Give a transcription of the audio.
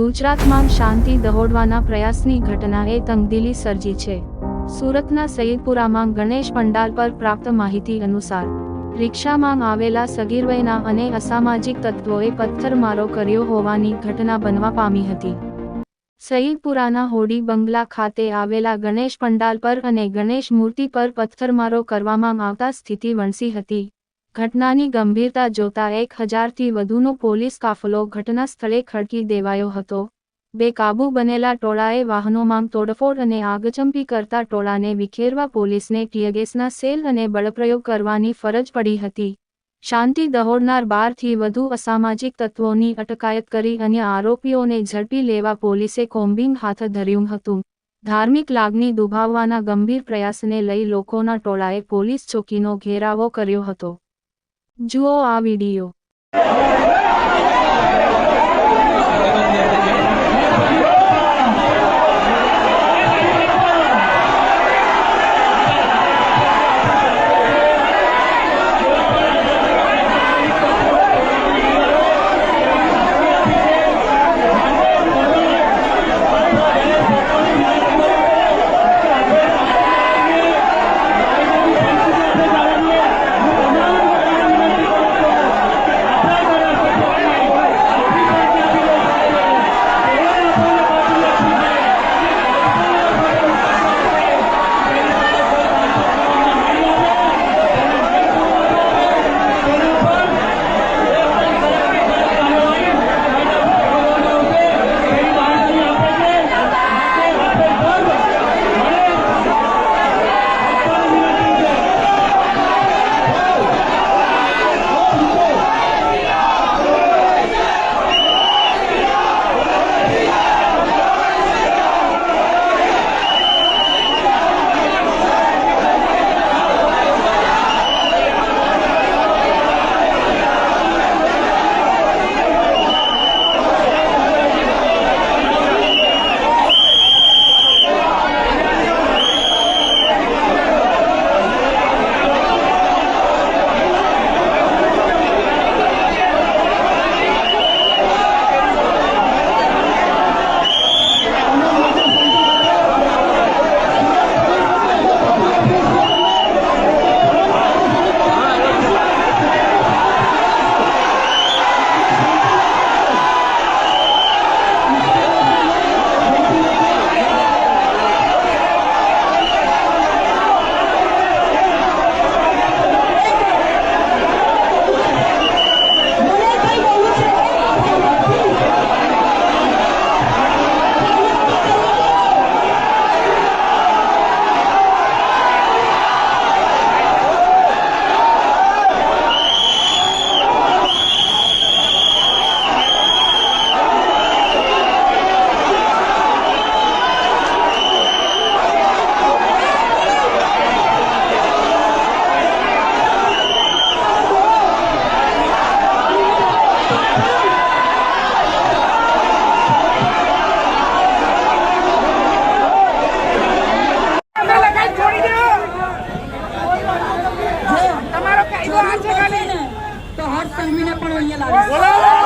ગુજરાતમાં શાંતિ દહોડવાના પ્રયાસની ઘટનાએ તંગદિલી સર્જી છે. સુરતના સૈદપુરામાં ગણેશ પંડાલ પર પ્રાપ્ત માહિતી અનુસાર, રિક્ષામાં આવેલા સગીરવયના અને અસામાજિક તત્વોએ પથ્થરમારો કર્યો હોવાની ઘટના બનવા પામી હતી. સઈદપુરાના હોડી બંગલા ખાતે આવેલા ગણેશ પંડાલ પર અને ગણેશ મૂર્તિ પર પથ્થરમારો કરવામાં આવતા સ્થિતિ વણસી હતી. ઘટનાની ગંભીરતા જોતા એક હજારથી વધુનો પોલીસ કાફલો ઘટના સ્થળે ખડકી દેવાયો હતો. બેકાબુ બનેલા ટોળાએ વાહનોમાં તોડફોડ અને આગચંપી કરતા ટોળાને વિખેરવા પોલીસને ટીયગેસના સેલ અને બળપ્રયોગ કરવાની ફરજ પડી હતી. શાંતિ દહોડનાર બારથી વધુ અસામાજિક તત્વોની અટકાયત કરી અન્ય આરોપીઓને ઝડપી લેવા પોલીસે કોમ્બિંગ હાથ ધર્યું હતું. ધાર્મિક લાગણી દુભાવવાના ગંભીર પ્રયાસને લઈ લોકોના ટોળાએ પોલીસ ચોકીનો ઘેરાવો કર્યો હતો. જુઓ આ વિડિયો. ઉર્મીને પણ અહીંયા લાવીશ